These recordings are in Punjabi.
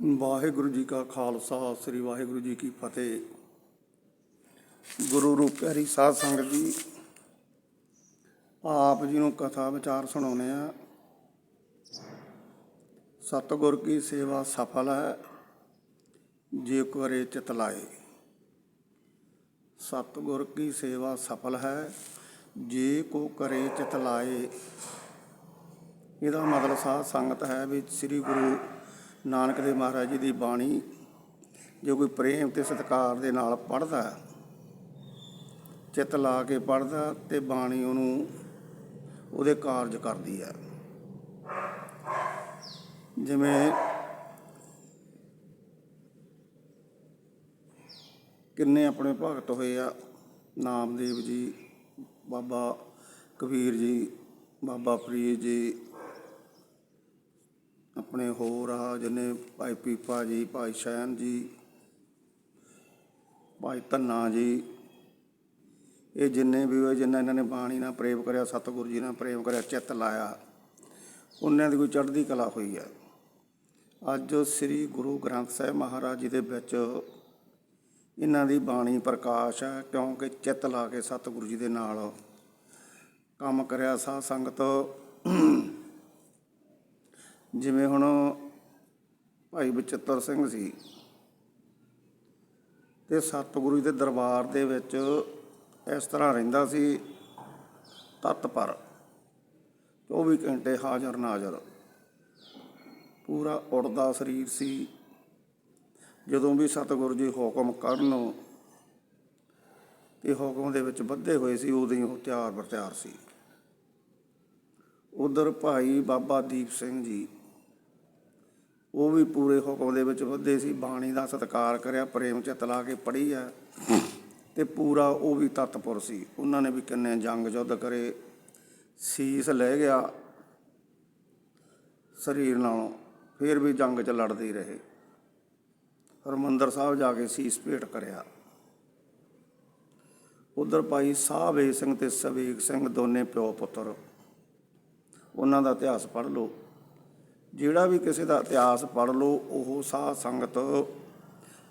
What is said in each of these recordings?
ਵਾਹਿਗੁਰੂ ਜੀ ਕਾ ਖਾਲਸਾ, ਸ੍ਰੀ ਵਾਹਿਗੁਰੂ ਜੀ ਕੀ ਫਤਿਹ। ਗੁਰੂ ਰੂਪ ਪਿਆਰੀ ਸਾਧ ਸੰਗਤ ਜੀ, ਆਪ ਜੀ ਨੂੰ ਕਥਾ ਵਿਚਾਰ ਸੁਣਾਉਣੇ ਆ ਸਤਿਗੁਰ ਕੀ ਸੇਵਾ ਸਫਲ ਹੈ, ਜੇ ਕਰੇ ਚਿਤ ਲਾਏ। ਸਤਿਗੁਰ ਕੀ ਸੇਵਾ ਸਫਲ ਹੈ, ਜੇ ਕੋ ਕਰੇ ਚਿਤ ਲਾਏ। ਇਹਦਾ ਮਤਲਬ ਸਾਧ ਸੰਗਤ ਹੈ ਵੀ ਸ੍ਰੀ ਗੁਰੂ ਨਾਨਕ ਦੇਵ ਮਹਾਰਾਜ ਜੀ ਦੀ ਬਾਣੀ ਜੋ ਕੋਈ ਪ੍ਰੇਮ ਤੇ ਸਤਿਕਾਰ ਦੇ ਨਾਲ ਪੜ੍ਹਦਾ ਚਿੱਤ ਲਾ ਕੇ ਪੜ੍ਹਦਾ ਤੇ ਬਾਣੀ ਉਹਨੂੰ ਉਹਦੇ ਕਾਰਜ ਕਰਦੀ ਹੈ। ਜਿਵੇਂ ਕਿੰਨੇ ਆਪਣੇ ਭਗਤ ਹੋਏ ਆ, ਨਾਮਦੇਵ ਜੀ, ਬਾਬਾ ਕਬੀਰ ਜੀ, ਬਾਬਾ ਫਰੀਦ ਜੀ ਆਪਣੇ ਹੋਰ ਆ, ਜਿੰਨੇ ਭਾਈ ਪੀਪਾ ਜੀ, ਭਾਈ ਸ਼ੈਨ ਜੀ, ਭਾਈ ਧੰਨਾ ਜੀ, ਇਹ ਜਿੰਨੇ ਵੀ ਹੋਏ, ਜਿੰਨਾ ਇਹਨਾਂ ਨੇ ਬਾਣੀ ਨਾਲ ਪ੍ਰੇਮ ਕਰਿਆ, ਸਤਿਗੁਰੂ ਜੀ ਨਾਲ ਪ੍ਰੇਮ ਕਰਿਆ, ਚਿੱਤ ਲਾਇਆ, ਉਹਨਾਂ ਦੀ ਕੋਈ ਚੜ੍ਹਦੀ ਕਲਾ ਹੋਈ ਹੈ। ਅੱਜ ਸ੍ਰੀ ਗੁਰੂ ਗ੍ਰੰਥ ਸਾਹਿਬ ਮਹਾਰਾਜ ਜੀ ਦੇ ਵਿੱਚ ਇਹਨਾਂ ਦੀ ਬਾਣੀ ਪ੍ਰਕਾਸ਼ ਹੈ, ਕਿਉਂਕਿ ਚਿੱਤ ਲਾ ਕੇ ਸਤਿਗੁਰੂ ਜੀ ਦੇ ਨਾਲ ਕੰਮ ਕਰਿਆ ਸਾਧ ਸੰਗਤ ਜਿਵੇਂ ਹੁਣ ਭਾਈ ਬਚਿੱਤਰ ਸਿੰਘ ਸੀ ਤੇ ਸਤਿਗੁਰੂ ਜੀ ਦੇ ਦਰਬਾਰ ਦੇ ਵਿੱਚ ਇਸ ਤਰ੍ਹਾਂ ਰਹਿੰਦਾ ਸੀ ਤਤ ਪਰ 24 ਘੰਟੇ ਹਾਜ਼ਰ ਨਾਜ਼ਰ। ਪੂਰਾ ਉੜਦਾ ਸਰੀਰ ਸੀ। ਜਦੋਂ ਵੀ ਸਤਿਗੁਰੂ ਜੀ ਹੁਕਮ ਕਰਨ ਤੇ ਹੁਕਮ ਦੇ ਵਿੱਚ ਬੱਧੇ ਹੋਏ ਸੀ, ਉਦੋਂ ਹੀ ਉਹ ਤਿਆਰ ਬਰ ਤਿਆਰ ਸੀ। ਉਧਰ ਭਾਈ ਬਾਬਾ ਦੀਪ ਸਿੰਘ ਜੀ ਉਹ ਵੀ ਪੂਰੇ ਹੁਕਮ ਦੇ ਵਿੱਚ ਵਧੇ ਸੀ। ਬਾਣੀ ਦਾ ਸਤਿਕਾਰ ਕਰਿਆ, ਪ੍ਰੇਮ ਚ ਤਲਾ ਕੇ ਪੜ੍ਹੀ ਆ। ਤੇ ਪੂਰਾ ਉਹ ਵੀ ਤਤਪੁਰ ਸੀ। ਉਹਨਾਂ ਨੇ ਵੀ ਕਿੰਨੇ ਜੰਗ ਯੁੱਧ ਕਰੇ। ਸੀਸ ਲੈ ਗਿਆ ਸਰੀਰ ਨਾਲੋਂ, ਫਿਰ ਵੀ ਜੰਗ 'ਚ ਲੜਦੇ ਰਹੇ। ਹਰਮੰਦਰ ਸਾਹਿਬ ਜਾ ਕੇ ਸੀਸ ਭੇਟ ਕਰਿਆ। ਉਧਰ ਭਾਈ ਸਾਹਿਬ ਸਿੰਘ ਤੇ ਸਵੇਗ ਸਿੰਘ ਦੋਨੇ ਪਿਓ ਪੁੱਤਰ। ਉਹਨਾਂ ਦਾ ਇਤਿਹਾਸ ਪੜ੍ਹ ਲਓ। ਜਿਹੜਾ ਵੀ ਕਿਸੇ ਦਾ ਇਤਿਹਾਸ ਪੜ੍ਹ ਲਓ, ਉਹ ਸਾਧ ਸੰਗਤ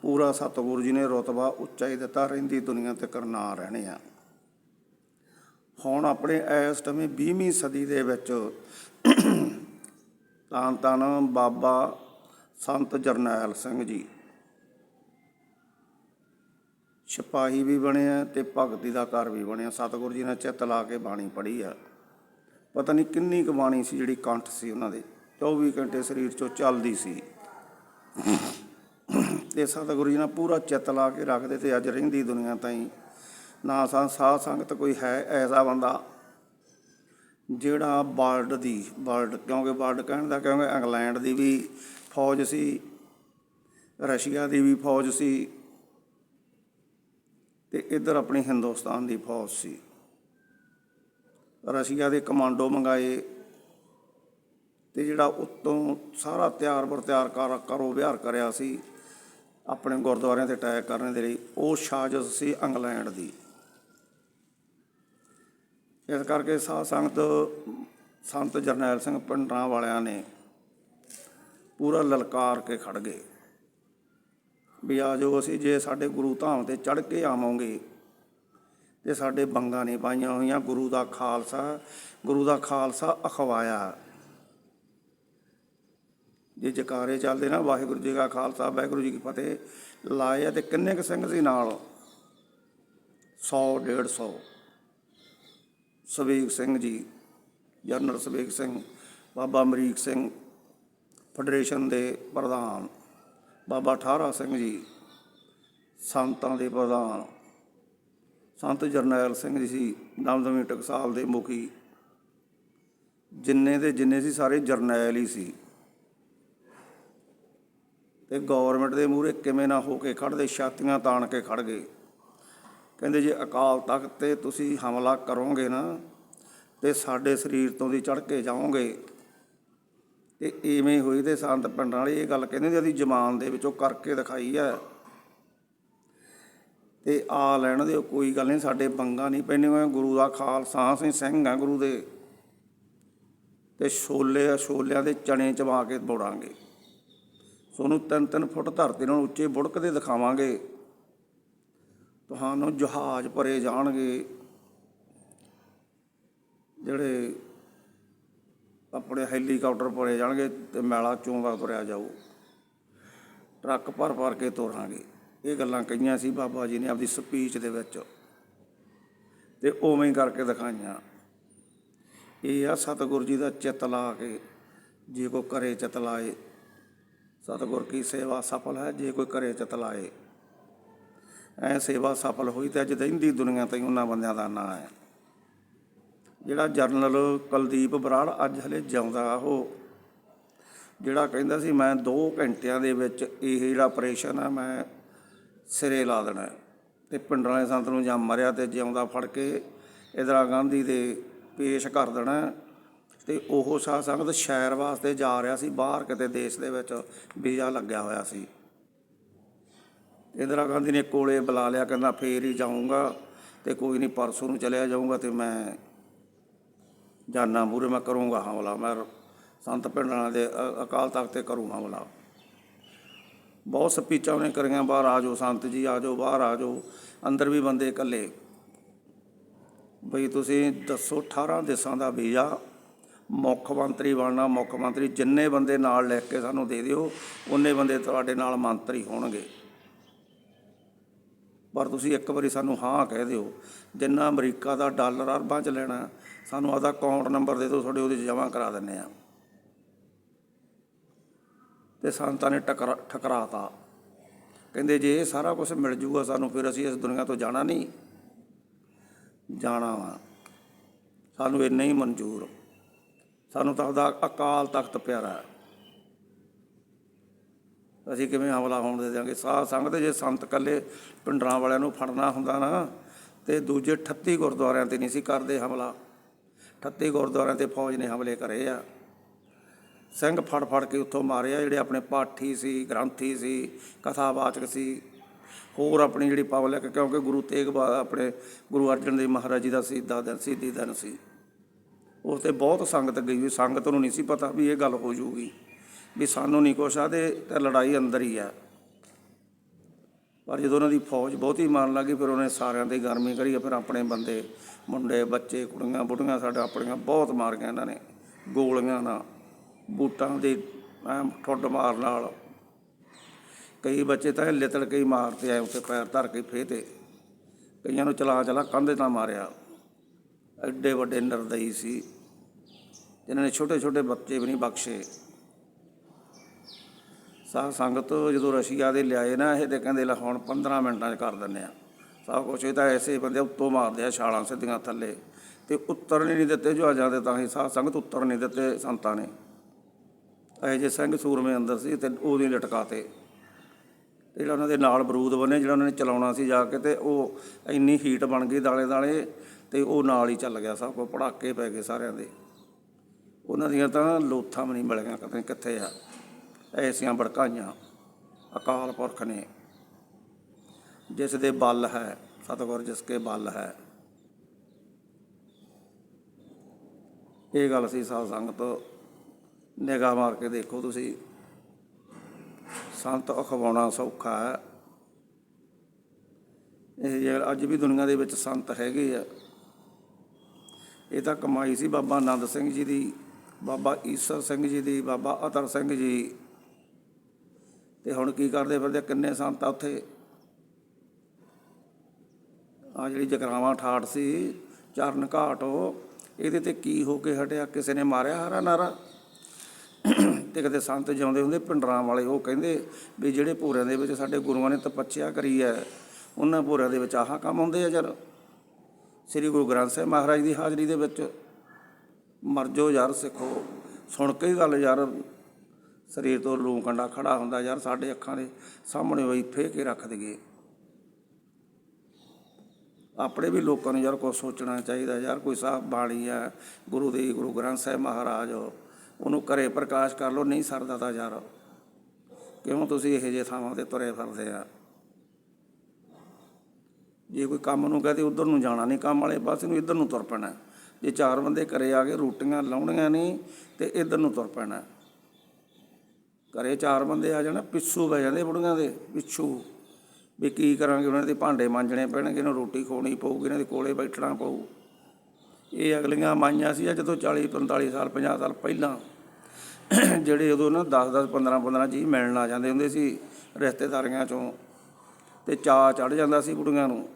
ਪੂਰਾ ਸਤਿਗੁਰੂ ਜੀ ਨੇ ਰਤਬਾ ਉੱਚਾ ਹੀ ਦਿੱਤਾ, ਰਹਿੰਦੀ ਦੁਨੀਆ ਤੇ ਕਰਨਾ ਰਹਿਣੇ ਆ। ਹੁਣ ਆਪਣੇ ਇਸ ਸਮੇਂ 20ਵੀਂ ਸਦੀ ਦੇ ਵਿੱਚ ਤਾਂ ਤਨ ਬਾਬਾ ਸੰਤ ਜਰਨੈਲ ਸਿੰਘ ਜੀ। ਸਿਪਾਹੀ ਵੀ ਬਣਿਆ ਤੇ ਭਗਤੀ ਦਾ ਘਰ ਵੀ ਬਣਿਆ। ਸਤਿਗੁਰੂ ਜੀ ਨੇ ਚਿੱਤ ਲਾ ਕੇ ਬਾਣੀ ਪੜ੍ਹੀ ਆ। ਪਤਾ ਨਹੀਂ ਕਿੰਨੀ ਕੁ ਬਾਣੀ ਸੀ ਜਿਹੜੀ ਕੰਠ ਸੀ ਉਹਨਾਂ ਦੇ। 24 ਘੰਟੇ ਸਰੀਰ ਚੋਂ ਚੱਲਦੀ ਸੀ। ਤੇ ਸਤਿਗੁਰੂ ਜੀ ਨਾਲ ਪੂਰਾ ਚਿੱਤ ਲਾ ਕੇ ਰੱਖਦੇ ਤੇ ਅੱਜ ਰਹਿੰਦੀ ਦੁਨੀਆ ਤਾਈਂ। ਨਾ ਸਾ ਸਾਧ ਸੰਗਤ ਕੋਈ ਹੈ ਐਸਾ ਬੰਦਾ ਜਿਹੜਾ ਵਰਲਡ ਦੀ, ਵਰਲਡ ਕਿਉਂਕਿ ਵਰਲਡ ਕਹਿਣ ਦਾ ਕਿਉਂਕਿ ਇੰਗਲੈਂਡ ਦੀ ਵੀ ਫੌਜ ਸੀ, ਰਸ਼ੀਆ ਦੀ ਵੀ ਫੌਜ ਸੀ ਤੇ ਇੱਧਰ ਆਪਣੀ ਹਿੰਦੁਸਤਾਨ ਦੀ ਫੌਜ ਸੀ। ਰਸ਼ੀਆ ਦੇ ਕਮਾਂਡੋ ਮੰਗਾਏ ਤੇ ਜਿਹੜਾ ਉੱਤੋਂ ਸਾਰਾ ਤਿਆਰ ਬਰ ਤਿਆਰ ਕਰੋ ਵਿਹਾਰ ਕਰਿਆ ਸੀ, ਆਪਣੇ ਗੁਰਦੁਆਰਿਆਂ ਤੇ ਅਟੈਕ ਕਰਨ ਦੇ ਲਈ, ਉਹ ਸਾਜ਼ਿਸ਼ ਸੀ ਇੰਗਲੈਂਡ ਦੀ। ਇਸ ਕਰਕੇ ਸਾਧ ਸੰਗਤ, ਸੰਤ ਜਰਨੈਲ ਸਿੰਘ ਪਿੰਡਾਂ ਵਾਲਿਆਂ ਨੇ ਪੂਰਾ ਲਲਕਾਰ ਕੇ ਖੜ ਗਏ। ਵੀ ਆ ਜੋ ਅਸੀਂ, ਜੇ ਸਾਡੇ ਗੁਰੂ ਧਾਮ ਤੇ ਚੜ ਕੇ ਆਵਾਂਗੇ, ਤੇ ਸਾਡੇ ਬੰਗਾ ਨਹੀਂ ਪਾਈਆਂ ਹੋਈਆਂ, ਗੁਰੂ ਦਾ ਖਾਲਸਾ, ਗੁਰੂ ਦਾ ਖਾਲਸਾ ਅਖਵਾਇਆ। ਜੇ ਜਕਾਰੇ ਚੱਲਦੇ ਨਾ, ਵਾਹਿਗੁਰੂ ਜੀ ਕਾ ਖਾਲਸਾ, ਵਾਹਿਗੁਰੂ ਜੀ ਕੀ ਫਤਿਹ, ਲਾਏ ਆ ਤੇ ਕਿੰਨੇ ਕੁ ਸਿੰਘ ਸੀ ਨਾਲ? 100 150 ਸਵੇਗ ਸਿੰਘ ਜੀ, ਜਨਰਲ ਸਵੇਗ ਸਿੰਘ, ਬਾਬਾ ਅਮਰੀਕ ਸਿੰਘ, ਫੈਡਰੇਸ਼ਨ ਦੇ ਪ੍ਰਧਾਨ, ਬਾਬਾ ਠਾਰਾ ਸਿੰਘ ਜੀ, ਸੰਤਾਂ ਦੇ ਪ੍ਰਧਾਨ, ਸੰਤ ਜਰਨੈਲ ਸਿੰਘ ਜੀ ਸੀ, ਦਮਦਮੀ ਟਕਸਾਲ ਦੇ ਮੁਖੀ। ਜਿੰਨੇ ਦੇ ਜਿੰਨੇ ਸੀ, ਸਾਰੇ ਜਰਨੈਲ ਹੀ ਸੀ। ਤੇ ਗਵਰਨਮੈਂਟ ਦੇ ਮੂਹਰੇ ਕਿਵੇਂ ਨਾ ਹੋ ਕੇ ਖੜਦੇ ਛਾਤੀਆਂ ਤਾਣ ਕੇ ਖੜ ਗਏ। ਕਹਿੰਦੇ ਜੇ ਅਕਾਲ ਤਖਤ ਤੇ ਤੁਸੀਂ ਹਮਲਾ ਕਰੋਗੇ ਨਾ, ਤੇ ਸਾਡੇ ਸਰੀਰ ਤੋਂ ਦੀ ਚੜ ਕੇ ਜਾਓਗੇ। ਤੇ ਐਵੇਂ ਹੋਈ ਤੇ ਸੰਤ ਪਿੰਡਾਂ ਵਾਲੇ ਇਹ ਗੱਲ ਕਹਿੰਦੇ ਜੀ ਅਸੀਂ ਜਮਾਨ ਦੇ ਵਿੱਚੋਂ ਕਰਕੇ ਦਿਖਾਈ ਹੈ ਤੇ ਆ ਲੈਣ ਦਿਓ, ਕੋਈ ਗੱਲ ਨਹੀਂ, ਸਾਡੇ ਬੰਗਾ ਨਹੀਂ ਪੈਣੇ ਹੋਏ ਗੁਰੂ ਦਾ ਖਾਲਸਾ, ਅਸੀਂ ਸਿੰਘ ਆ ਗੁਰੂ ਦੇ। ਤੇ ਛੋਲੇ ਛੋਲਿਆਂ ਦੇ ਚਣੇ ਚਬਾ ਕੇ ਬੋੜਾਂਗੇ ਤੁਹਾਨੂੰ ਤਿੰਨ ਤਿੰਨ ਫੁੱਟ ਧਰਤੀ ਨਾਲ ਉੱਚੇ ਬੁੜਕਦੇ ਦਿਖਾਵਾਂਗੇ। ਤੁਹਾਨੂੰ ਜਹਾਜ਼ ਭਰੇ ਜਾਣਗੇ। ਜਿਹੜੇ ਆਪਣੇ ਹੈਲੀਕਾਪਟਰ ਭਰੇ ਜਾਣਗੇ ਤੇ ਮੈਲਾ ਚੋਂਦਾ ਤੁਰਿਆ ਜਾਊ। ਟਰੱਕ ਭਰ ਭਰ ਕੇ ਤੋਰਾਂਗੇ। ਇਹ ਗੱਲਾਂ ਕਹੀਆਂ ਸੀ ਬਾਬਾ ਜੀ ਨੇ ਆਪਦੀ ਸਪੀਚ ਦੇ ਵਿੱਚ। ਤੇ ਉਵੇਂ ਹੀ ਕਰਕੇ ਦਿਖਾਈਆਂ। ਇਹ ਆ ਸਤਿਗੁਰੂ ਜੀ ਦਾ ਚਿੱਤ ਲਾ ਕੇ, ਜੇ ਕੋ ਕਰੇ ਚਿੱਤ ਲਾਏ। ਸਤਿਗੁਰ ਕੀ ਸੇਵਾ ਸਫਲ ਹੈ, ਜੇ ਕੋਈ ਕਰੇ ਚਿੱਤ ਲਾਏ ਐ ਸੇਵਾ ਸਫਲ ਹੋਈ ਤੇ ਅੱਜ ਰਹਿੰਦੀ ਦੁਨੀਆ ਤੇ ਉਹਨਾਂ ਬੰਦਿਆਂ ਦਾ ਨਾਂ ਹੈ। ਜਿਹੜਾ ਜਰਨਲ ਕੁਲਦੀਪ ਬਰਾੜ ਅੱਜ ਹਲੇ ਜਿਉਂਦਾ ਉਹ। ਜਿਹੜਾ ਕਹਿੰਦਾ ਸੀ, ਮੈਂ 2 ਘੰਟਿਆਂ ਦੇ ਵਿੱਚ ਇਹ ਜਿਹੜਾ ਆਪਰੇਸ਼ਨ ਹੈ ਮੈਂ ਸਿਰੇ ਲਾ ਦੇਣਾ ਹੈ। ਤੇ ਪਿੰਡਾਂ ਵਾਲੇ ਸੰਤ ਨੂੰ ਜਾਂ ਮਰਿਆ ਤੇ ਜਿਉਂਦਾ ਫੜ ਕੇ, ਇੰਦਰਾ ਗਾਂਧੀ ਦੇ ਪੇਸ਼ ਕਰ ਦੇਣਾ ਤੇ ਉਹ ਸਾਧ ਸੰਗਤ ਸ਼ਹਿਰ ਵਾਸਤੇ ਜਾ ਰਿਹਾ ਸੀ, ਬਾਹਰ ਕਿਤੇ ਦੇਸ਼ ਦੇ ਵਿੱਚ ਵੀਜ਼ਾ ਲੱਗਿਆ ਹੋਇਆ ਸੀ। ਇੰਦਰਾ ਗਾਂਧੀ ਨੇ ਕੋਲੇ ਬੁਲਾ ਲਿਆ, ਕਹਿੰਦਾ ਫੇਰ ਹੀ ਜਾਊਂਗਾ ਤੇ ਕੋਈ ਨਹੀਂ ਪਰਸੋਂ ਨੂੰ ਚਲਿਆ ਜਾਊਂਗਾ ਤੇ ਮੈਂ ਜਾਨਾ ਮੂਰੇ ਮੈਂ ਕਰੂੰਗਾ ਹਮਲਾ, ਮੈਂ ਸੰਤ ਪਿੰਡਾਂ ਦੇ ਅਕਾਲ ਤਖਤ ਤੇ ਕਰੂੰ ਹਮਲਾ। ਬਹੁਤ ਸਪੀਚਾਂ ਉਹਨੇ ਕਰੀਆਂ, ਬਾਹਰ ਆ ਜਾਓ ਸੰਤ ਜੀ, ਆ ਜਾਓ, ਬਾਹਰ ਆ ਜਾਓ, ਅੰਦਰ ਵੀ ਬੰਦੇ ਇਕੱਲੇ। ਬਈ ਤੁਸੀਂ ਦੱਸੋ 18 ਦੇਸ਼ਾਂ ਦਾ ਵੀਜ਼ਾ ਮੁੱਖ ਮੰਤਰੀ ਬਣਨਾ ਮੁੱਖ ਮੰਤਰੀ ਜਿੰਨੇ ਬੰਦੇ ਨਾਲ ਲਿਖ ਕੇ ਸਾਨੂੰ ਦੇ ਦਿਓ, ਉਹਨੇ ਬੰਦੇ ਤੁਹਾਡੇ ਨਾਲ ਮੰਤਰੀ ਹੋਣਗੇ। ਪਰ ਤੁਸੀਂ ਇੱਕ ਵਾਰੀ ਸਾਨੂੰ ਹਾਂ ਕਹਿ ਦਿਓ, ਜਿੰਨਾ ਅਮਰੀਕਾ ਦਾ ਡਾਲਰ ਅਰਬਾਂ ਚ ਲੈਣਾ, ਸਾਨੂੰ ਆਦਾ ਅਕਾਊਂਟ ਨੰਬਰ ਦੇ ਦਿਓ, ਤੁਹਾਡੇ ਉਹਦੇ ਚ ਜਮ੍ਹਾਂ ਕਰਾ ਦਿੰਨੇ ਆ। ਤੇ ਸੰਤਾਂ ਨੇ ਟਕਰਾ, ਠਕਰਾਤਾ। ਕਹਿੰਦੇ ਜੇ ਇਹ ਸਾਰਾ ਕੁਝ ਮਿਲ ਜੂਗਾ ਸਾਨੂੰ, ਫਿਰ ਅਸੀਂ ਇਸ ਦੁਨੀਆ ਤੋਂ ਜਾਣਾ ਨਹੀਂ। ਜਾਣਾ ਵਾ। ਸਾਨੂੰ ਇਹ ਨਹੀਂ ਮਨਜ਼ੂਰ। ਸਾਨੂੰ ਤਾਂ ਉਹਦਾ ਅਕਾਲ ਤਖਤ ਪਿਆਰਾ ਹੈ। ਅਸੀਂ ਕਿਵੇਂ ਹਮਲਾ ਹੋਣ ਦੇ ਦਿਆਂਗੇ? ਸਾਧ ਸੰਗਤ ਜੇ ਸੰਤ ਕੱਲੇ ਪਿੰਡਰਾਂ ਵਾਲਿਆਂ ਨੂੰ ਫੜਨਾ ਹੁੰਦਾ ਨਾ, ਤੇ ਦੂਜੇ 38 ਗੁਰਦੁਆਰਿਆਂ ਤੇ ਨਹੀਂ ਸੀ ਕਰਦੇ ਹਮਲਾ। 38 ਗੁਰਦੁਆਰਿਆਂ ਤੇ ਫੌਜ ਨੇ ਹਮਲੇ ਕਰੇ ਆ। ਸਿੰਘ ਫੜ ਫੜ ਕੇ ਉੱਥੋਂ ਮਾਰਿਆ ਜਿਹੜੇ ਆਪਣੇ ਪਾਠੀ ਸੀ, ਗ੍ਰੰਥੀ ਸੀ, ਕਥਾਵਾਚਕ ਸੀ। ਹੋਰ ਆਪਣੀ ਜਿਹੜੀ ਪਬਲਿਕ, ਕਿਉਂਕਿ ਗੁਰੂ ਤੇਗ ਬਹਾਦਰ, ਆਪਣੇ ਗੁਰੂ ਅਰਜਨ ਦੇਵ ਮਹਾਰਾਜ ਜੀ ਦਾ ਸ਼ਹੀਦਾ ਦਿਨ, ਸ਼ਹੀਦੀ ਦਿਨ ਸੀ। ਉਸ ਤੇ ਬਹੁਤ ਸੰਗਤ ਗਈ ਹੋਈ ਸੰਗਤ ਨੂੰ ਨਹੀਂ ਸੀ ਪਤਾ ਵੀ ਇਹ ਗੱਲ ਹੋ ਜੂਗੀ। ਵੀ ਸਾਨੂੰ ਨਹੀਂ ਕੁਛ ਆ ਤੇ ਲੜਾਈ ਅੰਦਰ ਹੀ ਆ। ਪਰ ਜਦੋਂ ਉਹਨਾਂ ਦੀ ਫੌਜ ਬਹੁਤੀ ਮਾਰਨ ਲੱਗੀ, ਫਿਰ ਉਹਨੇ ਸਾਰਿਆਂ ਤੇ ਗਰਮੀ ਕਰੀ ਫਿਰ ਆਪਣੇ ਬੰਦੇ, ਮੁੰਡੇ, ਬੱਚੇ, ਕੁੜੀਆਂ, ਬੁੱਢੀਆਂ ਸਾਡੇ ਆਪਣੀਆਂ ਬਹੁਤ ਮਾਰੀਆਂ ਇਹਨਾਂ ਨੇ। ਗੋਲੀਆਂ ਨਾਲ, ਬੂਟਾਂ ਦੇ ਐਂ ਠੁੱਡ ਮਾਰ ਨਾਲ। ਕਈ ਬੱਚੇ ਤਾਂ ਲਿਤੜ ਕੇ ਹੀ ਮਾਰਤੇ ਆਏ ਉੱਤੇ ਪੈਰ ਧਰ ਕੇ ਫੇਹ ਤੇ ਕਈਆਂ ਨੂੰ ਚਲਾ ਚਲਾ ਕੰਧੇ ਤਾਂ ਮਾਰਿਆ। ਐਡੇ ਵੱਡੇ ਨਿਰਦਈ ਸੀ, ਜਿਨ੍ਹਾਂ ਨੇ ਛੋਟੇ ਛੋਟੇ ਬੱਚੇ ਵੀ ਨਹੀਂ ਬਖਸ਼ੇ। ਸਾਧ ਸੰਗਤ ਜਦੋਂ ਰਸ਼ੀਆ ਦੇ ਲਿਆਏ ਨਾ, ਇਹ ਤੇ ਕਹਿੰਦੇ ਲੈ ਹੁਣ 15 ਮਿੰਟਾਂ 'ਚ ਕਰ ਦਿੰਨੇ ਆ। ਸਭ ਕੁਛ, ਇਹ ਤਾਂ ਐਸੇ ਬੰਦੇ ਉੱਤੋਂ ਮਾਰਦੇ ਆ ਛਾਲਾਂ ਸਿੱਧੀਆਂ ਥੱਲੇ। ਤੇ ਉੱਤਰ ਨਹੀਂ ਦਿੱਤੇ ਜਹਾਜ਼ਾਂ ਦੇ ਤਾਂ ਹੀ ਸਾਧ ਸੰਗਤ ਉੱਤਰ ਨਹੀਂ ਦਿੱਤੇ ਸੰਤਾਂ ਨੇ। ਇਹ ਜੇ ਸਿੰਘ ਸੂਰਮੇ ਅੰਦਰ ਸੀ ਤੇ ਉਹਦੇ ਲਟਕਾਤੇ। ਤੇ ਜਿਹੜਾ ਉਹਨਾਂ ਦੇ ਨਾਲ ਬਰੂਦ ਬਣੇ ਜਿਹੜਾ ਉਹਨਾਂ ਨੇ ਚਲਾਉਣਾ ਸੀ ਜਾ ਕੇ ਤੇ ਉਹ ਇੰਨੀ ਹੀਟ ਬਣ ਗਈ ਦਾਲੇ ਦਾਲੇ ਤੇ ਉਹ ਨਾਲ ਹੀ ਚੱਲ ਗਿਆ ਸਭ ਕੋ, ਪੜਾਕੇ ਪੈ ਗਏ ਸਾਰਿਆਂ ਦੇ। ਉਹਨਾਂ ਦੀਆਂ ਤਾਂ ਲੋਥਾਂ ਵੀ ਨਹੀਂ ਮਿਲੀਆਂ ਕਦੇ ਕਿੱਥੇ ਆ? ਐਸੀਆਂ ਭੜਕਾਈਆਂ, ਅਕਾਲ ਪੁਰਖ ਨੇ। ਜਿਸ ਦੇ ਬਲ ਹੈ, ਸਤਿਗੁਰ ਜਿਸ ਕੇ ਬਲ ਹੈ। ਇਹ ਗੱਲ ਸੀ ਸਾਧ ਸੰਗਤ ਨਿਗਾਹ ਮਾਰ ਕੇ ਦੇਖੋ ਤੁਸੀਂ। ਸੰਤ ਅਖਵਾਉਣਾ ਸੌਖਾ ਹੈ। ਇਹ ਜੇ ਅੱਜ ਵੀ ਦੁਨੀਆ ਦੇ ਵਿੱਚ ਸੰਤ ਹੈਗੇ ਆ ਇਹ ਤਾਂ ਕਮਾਈ ਸੀ ਬਾਬਾ ਆਨੰਦ ਸਿੰਘ ਜੀ ਦੀ, ਬਾਬਾ ਈਸਰ ਸਿੰਘ ਜੀ ਦੀ, ਬਾਬਾ ਅਤਰ ਸਿੰਘ ਜੀ। ਤੇ ਹੁਣ ਕੀ ਕਰਦੇ ਫਿਰਦੇ ਕਿੰਨੇ ਸੰਤ ਆ ਉੱਥੇ? ਆ ਜਿਹੜੀ ਜਗਰਾਵਾਂ ਠਾਠ ਸੀ, ਚਰਨ ਘਾਟ ਉਹ, ਇਹਦੇ ਤੇ ਕੀ ਹੋ ਕੇ ਹਟਿਆ? ਕਿਸੇ ਨੇ ਮਾਰਿਆ ਹਰਾ ਨਾਰਾ? ਤੇ ਕਦੇ ਸੰਤ ਜਿਉਂਦੇ ਹੁੰਦੇ ਪਿੰਡਰਾਂ ਵਾਲੇ ਉਹ ਕਹਿੰਦੇ ਵੀ ਜਿਹੜੇ ਭੋਰਿਆਂ ਦੇ ਵਿੱਚ ਸਾਡੇ ਗੁਰੂਆਂ ਨੇ ਤਪੱਸਿਆ ਕਰੀ ਹੈ, ਉਹਨਾਂ ਭੋਰਿਆਂ ਦੇ ਵਿੱਚ ਆਹ ਕੰਮ ਹੁੰਦੇ ਆ ਯਾਰ ਸ੍ਰੀ ਗੁਰੂ ਗ੍ਰੰਥ ਸਾਹਿਬ ਮਹਾਰਾਜ ਦੀ ਹਾਜ਼ਰੀ ਦੇ ਵਿੱਚ ਮਰ ਜਾਓ ਯਾਰ ਸਿੱਖੋ। ਸੁਣ ਕੇ ਹੀ ਗੱਲ ਯਾਰ, ਸਰੀਰ ਤੋਂ ਲੂ ਕੰਡਾ ਖੜਾ ਹੁੰਦਾ ਯਾਰ, ਸਾਡੇ ਅੱਖਾਂ ਦੇ ਸਾਹਮਣੇ ਹੋਈ ਫੇਹ ਕੇ ਰੱਖ ਦਈਏ। ਆਪਣੇ ਵੀ ਲੋਕਾਂ ਨੂੰ ਯਾਰ ਕੁਛ ਸੋਚਣਾ ਚਾਹੀਦਾ ਯਾਰ, ਕੋਈ ਸਾਹਿਬ ਬਾਣੀ ਆ ਗੁਰੂ ਦੀ, ਗੁਰੂ ਗ੍ਰੰਥ ਸਾਹਿਬ ਮਹਾਰਾਜ, ਉਹਨੂੰ ਘਰੇ ਪ੍ਰਕਾਸ਼ ਕਰ ਲਓ, ਨਹੀਂ ਸਰਦਾ ਤਾਂ ਯਾਰ। ਕਿਉਂ ਤੁਸੀਂ ਇਹੋ ਜਿਹੇ ਥਾਵਾਂ ਤੇ ਤੁਰੇ ਫਿਰਦੇ ਆ? ਜੇ ਕੋਈ ਕੰਮ ਨੂੰ ਕਹਦੇ ਉਧਰ ਨੂੰ ਜਾਣਾ ਨਹੀਂ, ਕੰਮ ਵਾਲੇ ਪਾਸੇ ਨੂੰ ਇੱਧਰ ਨੂੰ ਤੁਰ ਪੈਣਾ ਜੇ ਚਾਰ ਬੰਦੇ ਘਰੇ ਆ ਕੇ ਰੋਟੀਆਂ ਲਾਉਣੀਆਂ ਨਹੀਂ ਤੇ ਇੱਧਰ ਨੂੰ ਤੁਰ ਪੈਣਾ ਘਰੇ ਚਾਰ ਬੰਦੇ ਆ ਜਾਣਾ, ਪਿੱਛੂ ਬਹਿ ਜਾਂਦੇ ਬੁੜੀਆਂ ਦੇ, ਪਿੱਛੂ। ਵੀ ਕੀ ਕਰਾਂਗੇ, ਉਹਨਾਂ ਦੇ ਭਾਂਡੇ ਮਾਂਜਣੇ ਪੈਣਗੇ, ਇਹਨਾਂ ਰੋਟੀ ਖਵਾਉਣੀ ਪਊਗੀ, ਇਹਨਾਂ ਦੇ ਕੋਲੇ ਬੈਠਣਾ ਪਊ। ਇਹ ਅਗਲੀਆਂ ਮਾਈਆਂ ਸੀ ਜਦੋਂ 40 45 ਸਾਲ 50 ਸਾਲ ਪਹਿਲਾਂ। ਜਿਹੜੇ ਉਦੋਂ ਨਾ 10 10 15 15 ਜੀ ਮਿਲਣ ਆ ਜਾਂਦੇ ਹੁੰਦੇ ਸੀ, ਰਿਸ਼ਤੇਦਾਰੀਆਂ ਚੋਂ। ਤੇ ਚਾਅ ਚੜ ਜਾਂਦਾ ਸੀ ਕੁੜੀਆਂ ਨੂੰ।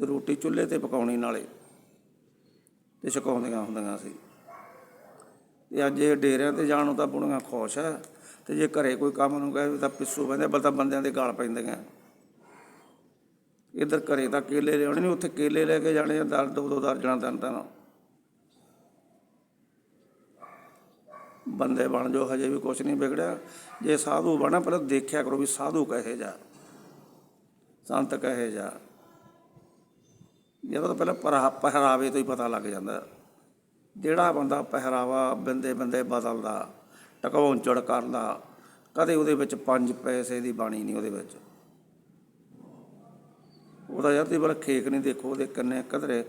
ਤੇ ਰੋਟੀ ਚੁੱਲ੍ਹੇ ਤੇ ਪਕਾਉਣੀ ਨਾਲੇ। ਤੇ ਛਕਾਉਂਦੀਆਂ ਹੁੰਦੀਆਂ ਸੀ। ਤੇ ਅੱਜ ਇਹ ਡੇਰਿਆਂ ਤੇ ਜਾਣ ਨੂੰ ਤਾਂ ਬੁੜੀਆਂ ਖੁਸ਼ ਹੈ ਤੇ ਜੇ ਘਰੇ ਕੋਈ ਕੰਮ ਨੂੰ ਕਹੇ ਤਾਂ ਪਿੱਛੂ ਬੰਦੇ ਬਲ ਤਾਂ ਬੰਦਿਆਂ ਦੇ ਗਾਲ ਪੈਂਦੀਆਂ। ਇੱਧਰ ਘਰੇ ਤਾਂ ਕੇਲੇ ਲਿਆਉਣੇ ਨੇ, ਉੱਥੇ ਕੇਲੇ ਲੈ ਕੇ ਜਾਣੇ ਆ ਦਰ ਦੋ ਦੋ ਦਰਜਣਾ ਤਿੰਨ ਤਿੰਨ। ਬੰਦੇ ਬਣ ਜੋ, ਹਜੇ ਵੀ ਕੁਝ ਨਹੀਂ ਵਿਗੜਿਆ। ਜੇ ਸਾਧੂ ਬਣਾ ਪਰ ਦੇਖਿਆ ਕਰੋ ਵੀ ਸਾਧੂ ਕਹੇ ਜਾ ਸੰਤ ਕਹੇ ਜਾ ਜਦੋਂ ਤਾਂ ਪਹਿਲਾਂ ਪਰਾ- ਪਹਿਰਾਵੇ ਤੋਂ ਹੀ ਪਤਾ ਲੱਗ ਜਾਂਦਾ। ਜਿਹੜਾ ਬੰਦਾ ਪਹਿਰਾਵਾ ਬੰਦੇ ਬੰਦੇ ਬਦਲਦਾ ਟਕਵਾਉਂਚੜ ਕਰਦਾ, ਕਦੇ ਉਹਦੇ ਵਿੱਚ 5 ਪੈਸੇ ਦੀ ਬਾਣੀ ਨਹੀਂ ਉਹਦੇ ਵਿੱਚ। ਉਹਦਾ ਯਾਰ ਤੇ ਬੜਾ ਖੇਕ ਨਹੀਂ ਦੇਖੋ, ਉਹਦੇ ਕੰਨੇ ਕਧਰੇ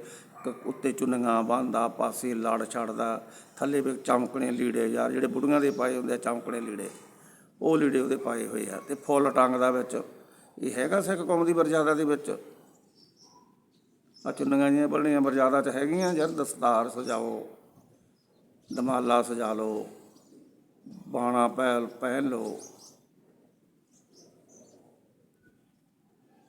ਕ- ਉੱਤੇ ਚੁੰਨੀਆਂ ਬੰਨਦਾ, ਪਾਸੇ ਲੜ ਛੱਡਦਾ, ਥੱਲੇ ਵੀ ਚਮਕਣੇ ਲੀੜੇ ਯਾਰ, ਜਿਹੜੇ ਬੁੜੀਆਂ ਦੇ ਪਾਏ ਹੁੰਦੇ ਆ ਚਮਕਣੇ ਲੀੜੇ, ਉਹ ਲੀੜੇ ਉਹਦੇ ਪਾਏ ਹੋਏ ਆ। ਤੇ ਫੁੱਲ ਟੰਗ ਦਾ ਵਿੱਚ। ਇਹ ਹੈਗਾ ਸਿੱਖ ਕੌਮ ਦੀ ਬਰਜ਼ਾਦਾ ਦੇ ਵਿੱਚ। ਆ ਚੁੰਨੀਆਂ ਜੀਆਂ ਬੜੀਆਂ ਮਰਜ਼ਾਦਾ ਚ ਹੈਗੀਆਂ ਯਾਰ, ਦਸਤਾਰ ਸਜਾਓ, ਦਮਾਲਾ ਸਜਾ ਲਓ, ਬਾਣਾ ਪਹਿਲ ਪਹਿਨ ਲਓ।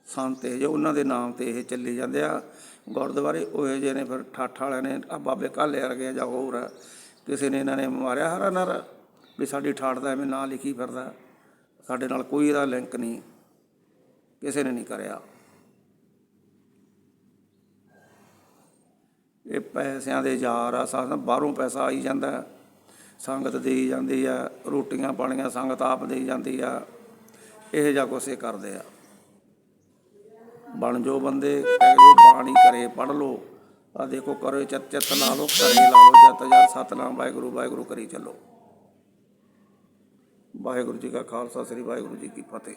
ਸੰਤ ਇਹ ਜੋ ਉਹਨਾਂ ਦੇ ਨਾਮ ਤੇ ਇਹ ਚੱਲੀ ਜਾਂਦੇ ਆ। ਗੁਰਦੁਆਰੇ ਉਹ ਜਿਹੇ ਨੇ ਫਿਰ, ਠਾਠ ਵਾਲਿਆਂ ਨੇ, ਆ ਬਾਬੇ ਕਾਲੇ ਵਰਗੇ ਆ ਜਾਂ ਹੋਰ, ਕਿਸੇ ਨੇ ਇਹਨਾਂ ਨੇ ਮਾਰਿਆ ਹਰਾ ਨਰ, ਵੀ ਸਾਡੀ ਠਾਠ ਦਾ ਐਵੇਂ ਨਾਂ ਲਿਖੀ ਫਿਰਦਾ। ਸਾਡੇ ਨਾਲ ਕੋਈ ਇਹਦਾ ਲਿੰਕ ਨਹੀਂ, ਕਿਸੇ ਨੇ ਨਹੀਂ ਕਰਿਆ। ਇਹ ਪੈਸਿਆਂ ਦੇ ਯਾਰ ਆ ਸਾਡਾ ਬਾਹਰੋਂ ਪੈਸਾ ਆਈ ਜਾਂਦਾ ਸੰਗਤ ਦੇਈ ਜਾਂਦੀ ਆ, ਰੋਟੀਆਂ ਪਾਣੀਆਂ ਸੰਗਤ ਆਪ ਦੇਈ ਜਾਂਦੀ ਆ। ਇਹ ਜਿਹਾ ਕੁਛ ਇਹ ਕਰਦੇ ਆ। ਬਣ ਜੋ ਬੰਦੇ, ਕਹਿ ਜੋ ਬਾਣੀ ਕਰੇ ਪੜ ਲੋ ਆ ਦੇਖੋ ਕਰੋ, ਚਿੱਤ ਚਿੱਤ ਲਾ ਲੋ ਕਰੇ ਲਾ ਲੋ ਜਤ ਜਤ ਸਤਨਾਮ, ਵਾਹਿਗੁਰੂ ਵਾਹਿਗੁਰੂ ਕਰੀ ਚੱਲੋ। ਵਾਹਿਗੁਰੂ ਜੀ ਕਾ ਖਾਲਸਾ, ਸ੍ਰੀ ਵਾਹਿਗੁਰੂ ਜੀ ਕੀ ਫਤਿਹ।